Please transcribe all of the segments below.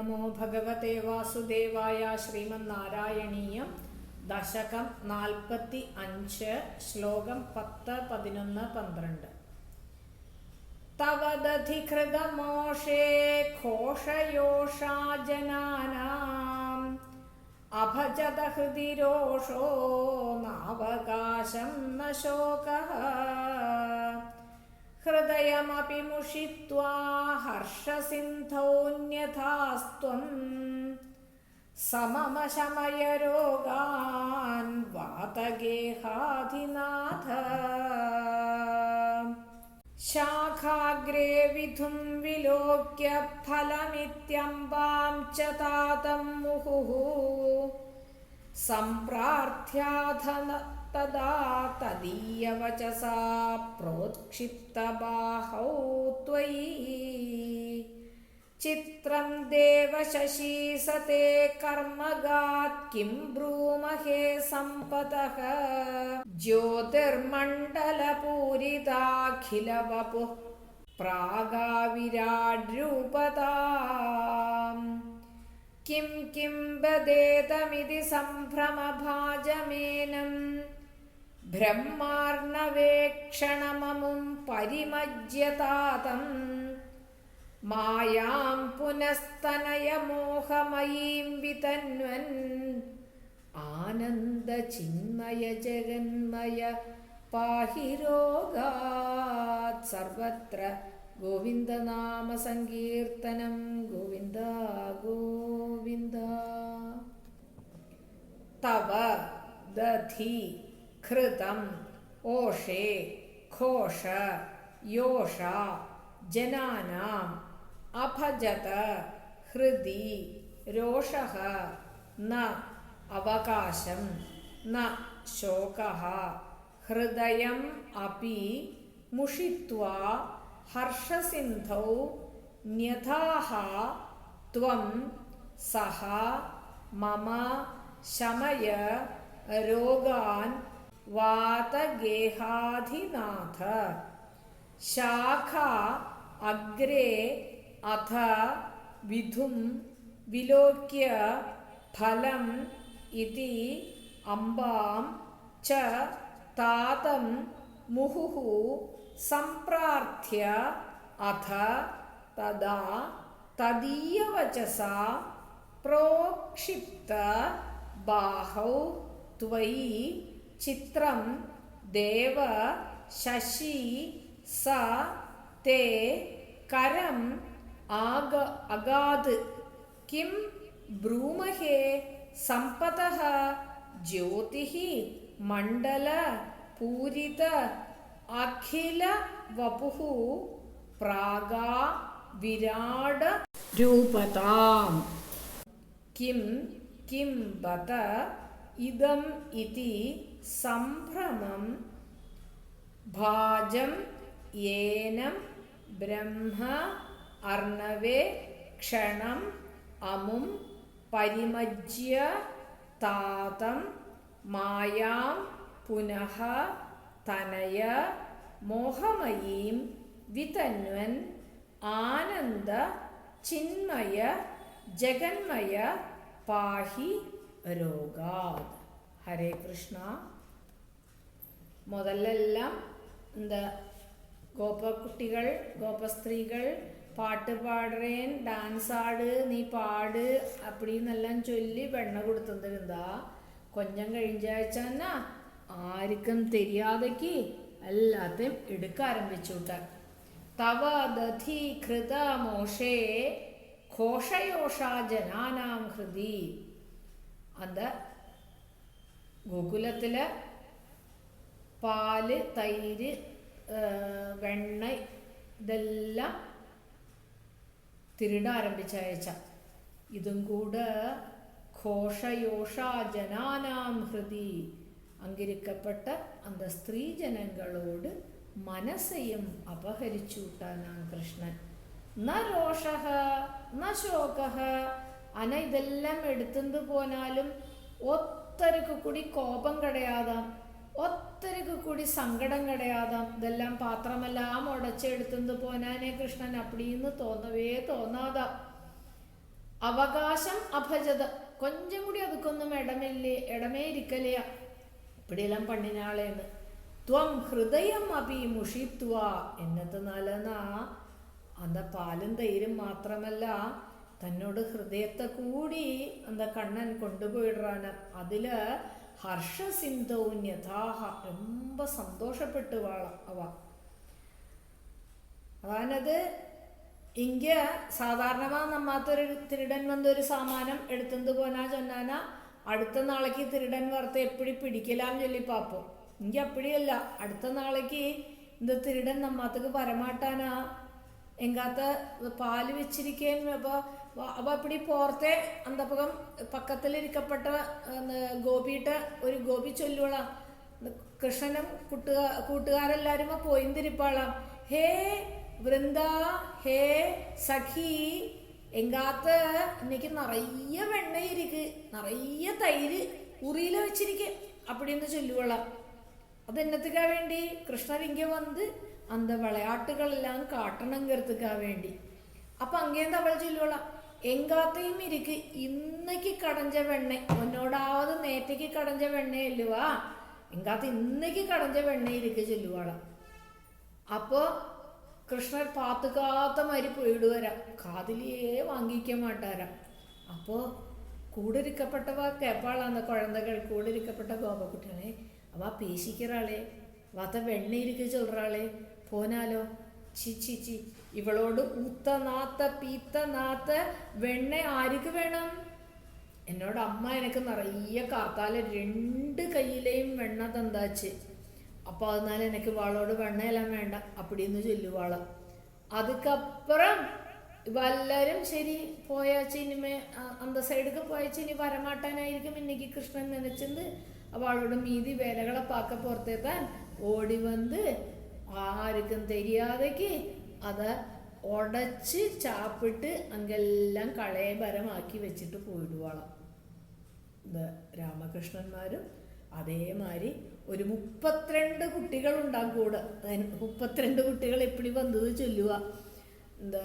നമോ ഭഗവതേ വാസുദേവായ ശ്രീമന്നാരായണീയം ദശകം നാൽപ്പത്തി അഞ്ച് ശ്ലോകം പത്ത് പതിനൊന്ന് പന്ത്രണ്ട്. തവദധികൃതമോഷേ ഘോഷയോഷാ ജനാനാം അഭജത ഹൃദിരോഷോ നാവകാശം ന ഹൃദയമപി മുഷിത്വാ ഹർഷസിന്ധൗന്യഥാസ്ത്വം. സമമശമയരോഗാൻ വാതഗേഹാധിനാഥ. ശാഖാഗ്രേ വിധും വിലോക്യ ഫലമിത്യംബാം ച താതം മുഹുഃ സംപ്രാർത്ഥ്യാധന तदा तदीयवचसा प्रोत्क्षिप्तबाहौ त्वयि चित्रं देवशशीसते कर्मगात् किं ब्रूमहे सम्पतः ज्योतिर्मण्डलपूरिताखिलवपुः प्रागाविराड्रूपताम् किं किं वदेतमिति सम्भ्रमभाजमेनं ब्रह्मार्णवेक्षणममुं परिमज्यतातम् मायां पुनस्तनयमोहमयीं वितन्वन् आनन्दचिन्मयजगन्मय पाहि रोगात् सर्वत्र गोविन्दनामसङ्कीर्तनं गोविन्द गोविन्द तव दधि कृतम् ओषे घोष योषा जनानाम् अभजत हृदि रोषः न अवकाशं न शोकः हृदयम् अपि मुषित्वा हर्षसिन्धौ न्यथाः त्वं सः मम शमय रोगान् वातगेहाधिनाथ। शाखा अग्रे अथ विधुं विलोक्य फलम् इति अम्बां च तातं मुहुः सम्प्रार्थ्य अथ तदा तदीयवचसा प्रोक्षिप्त बाहौ त्वयि ചിത്രം ദേവ ശശി സ തേ കരം ആഗ അഗാത് കിം ബ്രൂമഹേ സമ്പത ജ്യോതി മണ്ഡല പൂരിത അഖില വപു പ്രാഗാ വിരാട രൂപതാം. കിം കിം ബത ഇദം ഇതി സംഭ്രമം ഭാജം ഏനം ബ്രഹ്മ അർണവേ ക്ഷണം അമും പരിമജ്യ താതം മായാം പുനഃ തനയ മോഹമയീം വിതന്വൻ ആനന്ദ ചിന്മയ ജഗന്മയ പാഹി രോഗാത് ഹരേ കൃഷ്ണ. മുതലെല്ലാം എന്താ ഗോപക്കുട്ടികൾ ഗോപസ്ത്രീകൾ പാട്ട് പാടേൻ ഡാൻസ് ആട് നീ പാട് അപ്പടിന്നെല്ലാം ചൊല്ലി വെണ്ണ കൊടുത്തിരുന്നാ കൊഞ്ചം കഴിഞ്ഞാഴ്ചന്ന ആർക്കും തെരിയാതെക്ക് എല്ലാത്തെയും എടുക്ക ആരംഭിച്ചുട്ട. തവ ദധി ഘൃത മോഷേ ഘോഷയോഷ ജനാനാം ഹൃദി. അത് ഗോകുലത്തിൽ പാൽ തൈര് വെണ്ണ ഇതെല്ലാം തിരുടാരംഭിച്ച അയച്ച. ഇതും കൂടെ ഘോഷയോഷാജനാനാം ഹൃതി അങ്കിരിക്കപ്പെട്ട അന്ത സ്ത്രീ ജനങ്ങളോട് മനസ്സെയും അപഹരിച്ചൂട്ടാനാം കൃഷ്ണൻ. ന രോഷ ന ശോക അന ഇതെല്ലാം എടുത്തത് പോനാലും ഒത്തരക്ക് കൂടി കോപം കടയാതാം. ഒത്തരക്ക് കൂടി സങ്കടം കടയാതാം. ഇതെല്ലാം പാത്രമെല്ലാം ഉടച്ചെടുത്തുകൊണ്ട് പോനാനേ കൃഷ്ണൻ? അപ്പടിന്ന് തോന്നവേ തോന്നാതാ. അവകാശം അഭജത. കൊഞ്ചം കൂടി അതുക്കൊന്നും ഇടമില്ലേ ഇടമേ ഇരിക്കലയാ ഇപ്പിടിയെല്ലാം പണ്ണിനാളേന്ന്. ത്വം ഹൃദയം അഭി മുഷിത്വ എന്നത്തെന്നാലെന്നാ അന്ന പാലും തൈരും മാത്രമല്ല തന്നോട് ഹൃദയത്തെ കൂടി എന്താ കണ്ണൻ കൊണ്ടുപോയിടുറാന്. അതിൽ ഹർഷസിന്ധവും യഥാഹ രൊമ്പ സന്തോഷപ്പെട്ടു വാള അവ. അതായത് ഇങ്ക സാധാരണമാ നമ്മാത്തൊരു തിരുടൻ വന്നൊരു സാമാനം എടുത്തത് പോനാ ചൊന്നാന? അടുത്ത നാളേക്ക് തിരുടൻ വറുത്ത് എപ്പോഴും പിടിക്കലാന്ന് ചൊല്ലി പാപ്പോ. ഇങ്ക അപ്പഴിയല്ല അടുത്ത നാളേക്ക് இந்த തിരുടൻ നമ്മാത്തക്ക് പരമാട്ടാനാ എങ്കാത്ത പാൽ വെച്ചിരിക്കേന്ന് അപ്പൊ അപ്പോൾ ഇപ്പിടി പോർത്തെ അന്തപ്പകം പക്കത്തിലിരിക്കപ്പെട്ട ഗോപിയുടെ ഒരു ഗോപി ചൊല്ലുവള. കൃഷ്ണനും കൂട്ടുകാ കൂട്ടുകാരെല്ലാരും പോയിന്തിരിപ്പാള. ഹേ വൃന്ദ ഹേ സഖി എങ്കാത്ത് എനിക്ക് നിറയ വെണ്ണയിരിക്ക് നിറയ തൈര് ഉറിയില വെച്ചിരിക്ക. അപ്പടിന്ന് ചൊല്ലുകൊള്ളാം അതെന്നത്തുക്കാ വേണ്ടി? കൃഷ്ണരിങ്ക വന്ന് അന്ത വിളയാട്ടുകളെല്ലാം കാട്ടണം കരുത്തുക്കാ വേണ്ടി. അപ്പൊ അങ്ങേന്താ അവൾ ചൊല്ലുവള. എങ്കാത്തയും ഇരിക്ക് ഇന്നേക്ക് കടഞ്ച വെണ്ണ ഒന്നോടാവത് നേറ്റയ്ക്ക് കടഞ്ച വെണ്ണയല്ലുവാ എങ്കാത്ത ഇന്നേക്ക് കടഞ്ച വെണ്ണ ഇരിക്ക് ചൊല്ലുവാളാം അപ്പോ കൃഷ്ണർ പാത്തുകാത്ത മാതിരി പോയിടുവരാ. കാതിലിയേ വാങ്ങിക്ക മാട്ടാരാ. അപ്പോ കൂടിരിക്കപ്പെട്ടവ കേപ്പാളാന്ന് കുഴന്തകൾ കൂടിരിക്കപ്പെട്ട ഗോപക്കുട്ടികളെ അവ പേശിക്കറാളെ വാത്ത വെണ്ണ ഇരിക്ക് ചൊല്റാളെ പോനാലോ. ചിച്ചി ചി ഇവളോട് ഊത്ത നാത്ത പീത്ത നാത്ത വെണ്ണ ആർക്ക് വേണം? എന്നോട് അമ്മ എനിക്ക് നിറയെ കാർത്താല രണ്ട് കയ്യിലെയും വെണ്ണ തന്താച്ച്. അപ്പൊ അതിനാൽ എനിക്ക് വാളോട് വെണ്ണയെല്ലാം വേണ്ട. അപ്പടിന്ന് ചൊല്ലുവാള അതുക്കപ്പുറം ഇവെല്ലാവരും ശരി പോയാച്ച് ഇനിമേ അന്ത സൈഡൊക്കെ പോയാച്ച് ഇനി വരമാട്ടാനായിരിക്കും ഇന്നിക്ക് കൃഷ്ണൻ നനച്ചത് അവളോട് മീതി വേലകളെ പാക്ക പുറത്തെത്താൻ ഓടി വന്ന് ആർക്കും தெரியாதக்கு അത് ഉടച്ച് ചാപ്പിട്ട് അങ്ങെല്ലാം കളയപരമാക്കി വെച്ചിട്ട് പോയിടുവാളാം. ഇത് രാമകൃഷ്ണന്മാരും അതേമാതിരി ഒരു മുപ്പത്തിരണ്ട് കുട്ടികളുണ്ടാകും കൂടെ മുപ്പത്തിരണ്ട് കുട്ടികൾ എപ്പോഴും വന്നത് ചൊല്ലുക എന്താ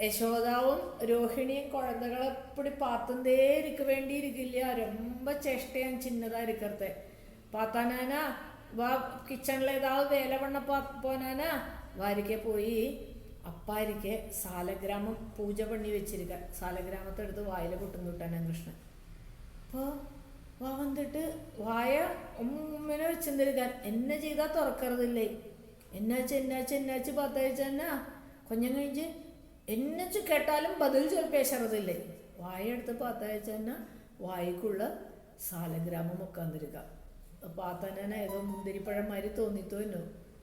യശോദാവും രോഹിണിയും കുഴന്തകൾ എപ്പിടി പാത്തന്തേ ഇരിക്ക വേണ്ടിയിരിക്കില്ല രൊമ്പ ചേഷ്ടയാണ് ചിന്നതാ ഇരിക്കത്തെ പാത്താനാന വാ കിച്ചണിൽ ഏതാവ് വേലവണ്ണ പോനാനാ വാരിക്കെ പോയി അപ്പാരിക്ക് സാലഗ്രാമം പൂജ പണി വെച്ചിരിക്ക. സാലഗ്രാമത്തെ വായില പൊട്ടും കിട്ടാനാ കൃഷ്ണൻ അപ്പോൾ വാ വന്നിട്ട് വായ ഉമ്മനെ വെച്ചിരിക്കാൻ എന്നെ ചെയ്താൽ തുറക്കരുതില്ലേ? എന്നാച്ച് എന്നാച്ച് എന്നാച്ച് പത്തയച്ചെന്നാ കൊഞ്ഞം കഴിഞ്ഞ് എന്നച്ചു കേട്ടാലും ബദൽ പേശറതില്ലേ വായ എടുത്ത് പത്തയച്ചെന്നാ വായിക്കുള്ള സാലഗ്രാമം മുക്കാന്തിരിക്ക പാത്തന ഏതോ മുന്തിരിപ്പഴം മാതിരി തോന്നിത്തോന്നു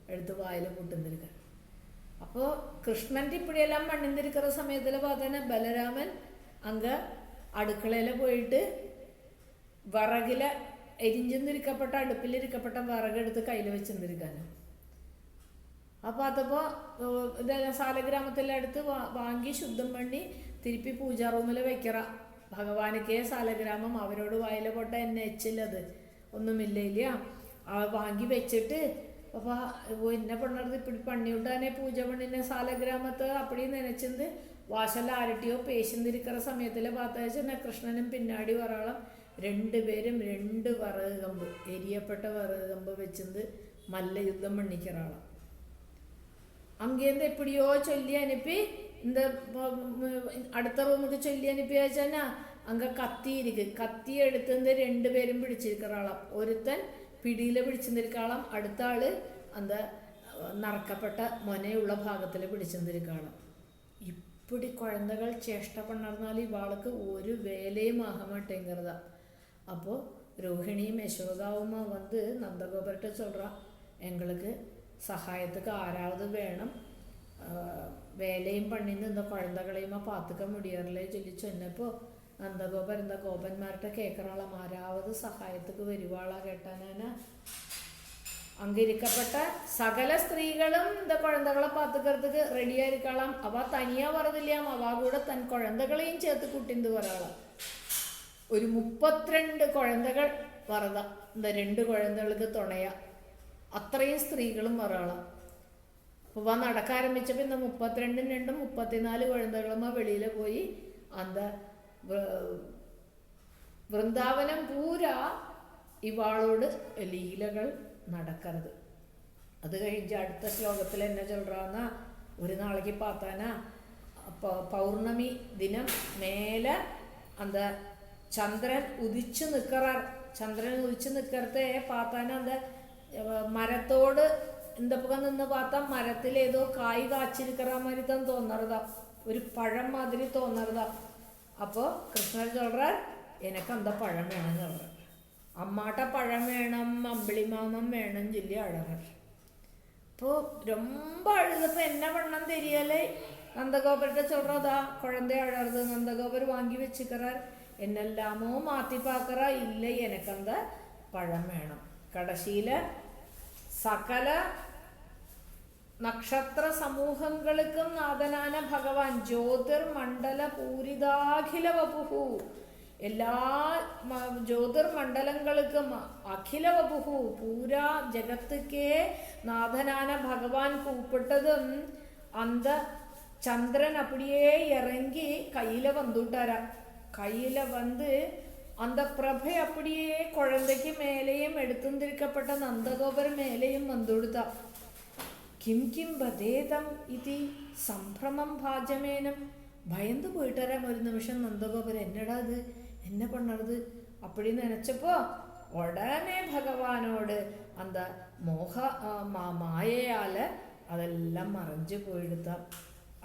എടുത്ത് വായിൽ പൊട്ടുന്നിരിക്ക അപ്പോൾ കൃഷ്ണന്റെ ഇപ്പോഴെല്ലാം മണ്ണിന്തിരിക്കുന്ന സമയത്തിൽ പാത്തന ബലരാമൻ അങ്ങ് അടുക്കളയിൽ പോയിട്ട് വിറകിൽ എരിഞ്ചെന്നിരിക്കപ്പെട്ട അടുപ്പിലിരിക്കപ്പെട്ട വിറകെടുത്ത് കയ്യിൽ വെച്ചെന്നിരിക്കാനും അപ്പോൾ അതപ്പോ ഇതെല്ലാം സാലഗ്രാമത്തിലടുത്ത് വാങ്ങി ശുദ്ധം പണി തിരുപ്പി പൂജാ റൂമിൽ വെക്കറ. ഭഗവാനിക്കേ സാലഗ്രാമം അവരോട് വായിലെ പൊട്ട എന്നെ എച്ചില്ലത് ഒന്നുമില്ല ഇല്ല അവ വാങ്ങി വെച്ചിട്ട് അപ്പൊ എന്നെ പണ്ണത് ഇപ്പിടി പണി വിട്ടാനെ പൂജ പണിനെ സാലഗ്രാമത്ത് അപ്പടി നനച്ചത് വാശല ആരട്ടിയോ പേശുന്നിരിക്കുന്ന സമയത്തിലെ പാത്തയച്ച കൃഷ്ണനും പിന്നാടി വരാളം രണ്ടുപേരും രണ്ട് വിറക് കമ്പ് എരിയപ്പെട്ട വിറക് കമ്പ് വെച്ചത് മല്ല യുദ്ധം പണിക്കറാളാം அங்கேருந்து எப்படியோ சொல்லி அனுப்பி இந்த அடுத்த റൂമുക്ക് ചൊല്ലി അനുപ്പി അങ്ങ് കത്തിയിരിക്ക്. കത്തി എടുത്തതിന്റെ രണ്ടുപേരും പിടിച്ചിരിക്കറാളം ഒരുത്തൻ പിടിയിൽ പിടിച്ചിരിക്കാളം അടുത്ത ആൾ അന്ത നറക്കപ്പെട്ട മൊനയുള്ള ഭാഗത്തിൽ പിടിച്ചിരിക്കാളം ഇപ്പിടി കുഴന്തകൾ ചേഷ്ട പണർന്നാൽ ഇവാൾക്ക് ഒരു വേലയും ആകമാട്ടേങ്കറത അപ്പോൾ രോഹിണിയും യശോദാവും വന്ന് നന്ദഗോപുരത്തെ ചൊല്ലാം എങ്ങൾക്ക് സഹായത്തക്ക് ആരാവതും വേണം? വേലയും പണി നിന്ന് കുഴന്തകളെയും ആ പാത്തുക്കം മുടിയാറില്ലേ ചൊല്ലി ചെന്നപ്പോൾ നന്ദഗോപരന്ത ഗോപന്മാരുടെ കേക്കറാള മാരാവത് സഹായത്തേക്ക് വരുവാളാ കേട്ടാനാണ് അങ്കിരിക്കപ്പെട്ട സകല സ്ത്രീകളും இந்த குழந்தைகளை பார்த்துக்கிறதுக்கு ரெடியாக இருக்கலாம் அவள் தனியாக வரதில்லையாம் அவள் கூட தன் குழந்தைகளையும் சேர்த்து கூட்டிந்து வராளாம் ഒരു മുപ്പത്തിരണ്ട് കുഴന്തകൾ വറത. എന്താ രണ്ട് കുഴന്തകൾക്ക് തുണയ. അത്രയും സ്ത്രീകളും വറാളാം അപ്പൊ നടക്കാരംഭിച്ചപ്പോൾ ഇന്ന് മുപ്പത്തിരണ്ടും രണ്ടും മുപ്പത്തിനാല് കുഴന്തകളും ആ വെളിയിൽ പോയി. എന്താ വൃന്ദാവനം പൂര ഇവാളോട് ലീലകൾ നടക്കരുത് അത് കഴിഞ്ഞ് അടുത്ത ശ്ലോകത്തിൽ എന്നെ ചൊല്ലുന്ന ഒരു നാളേക്ക് പാത്താന പ- പൗർണമി ദിനം മേലെ அந்த ചന്ദ്രൻ ഉദിച്ചു നിൽക്കറാർ ചന്ദ്രൻ ഉദിച്ചു നിൽക്കറത്തെ പാത്താന அந்த அஹ், മരത്തോട് இந்த பக்கம் നിന്ന് பார்த்தா മരത്തിൽ ഏതോ കായ് കാച്ചിരിക്കറ மாதிரி தான் തോന്നറതാ ഒരു പഴം മാതിരി തോന്നറതാ അപ്പോൾ കൃഷ്ണൻ ചൊല്ലാൻ എനിക്ക് എന്താ പഴം വേണം ചൊല്ലാൻ അമ്മാട്ട പഴം വേണം അമ്പിളിമാമം വേണം ചൊല്ലി അഴകൻ അപ്പോൾ ரொம்ப അഴുതപ്പോൾ എന്നെ വണ്ണം തരിയാലേ നന്ദഗോപരുടെ ചൊല്ലതാ കുഴന്ത അഴർത് നന്ദഗോപർ വാങ്ങി വെച്ചുക്കറാർ എന്നെല്ലാമോ മാറ്റി ഇല്ല എനിക്കെന്താ പഴം വേണം. കടശീല സകല നക്ഷത്ര സമൂഹങ്ങൾക്കും നാഥനാന ഭഗവാൻ ജ്യോതിർ മണ്ഡല പൂരിതാഖില വപുഹു എല്ലാ മ- ജ്യോതിർ മണ്ഡലങ്ങൾക്കും അഖില വപുഹു പൂരാ ജഗത്തുക്കേ നാഥനാന ഭഗവാൻ കൂപ്പിട്ടതും அந்த சந்திரன் அப்படியே இறங்கி கையில வந்துட்டாரா கையில வந்து அந்த பிரபை அப்படியே குழந்தைக்கு மேலேயும் எடுத்துந்திருக்கப்பட்ட நந்தகோபர் மேலேயும் வந்துடுதா കിം കിം ബദേതം ഇതി സംഭ്രമം ഭാജമേനം. ഭയന്ന് പോയിട്ടരാൻ ഒരു നിമിഷം നന്ദഗോപുർ എന്നടാ അത് എന്നെ പണത് അപ്പഴി നനച്ചപ്പോ ഉടനെ ഭഗവാനോട് അന്ത മോഹ മായയാൽ അതെല്ലാം മറഞ്ഞു പോയെടുത്ത.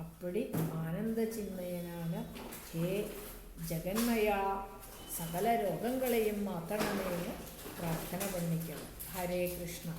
അപ്പടി ആനന്ദചിന്മയനാണ് ഹേ ജഗന്മയ. സകല രോഗങ്ങളെയും മാത്രമേ പ്രാർത്ഥന പണിക്കണം ഹരേ കൃഷ്ണ.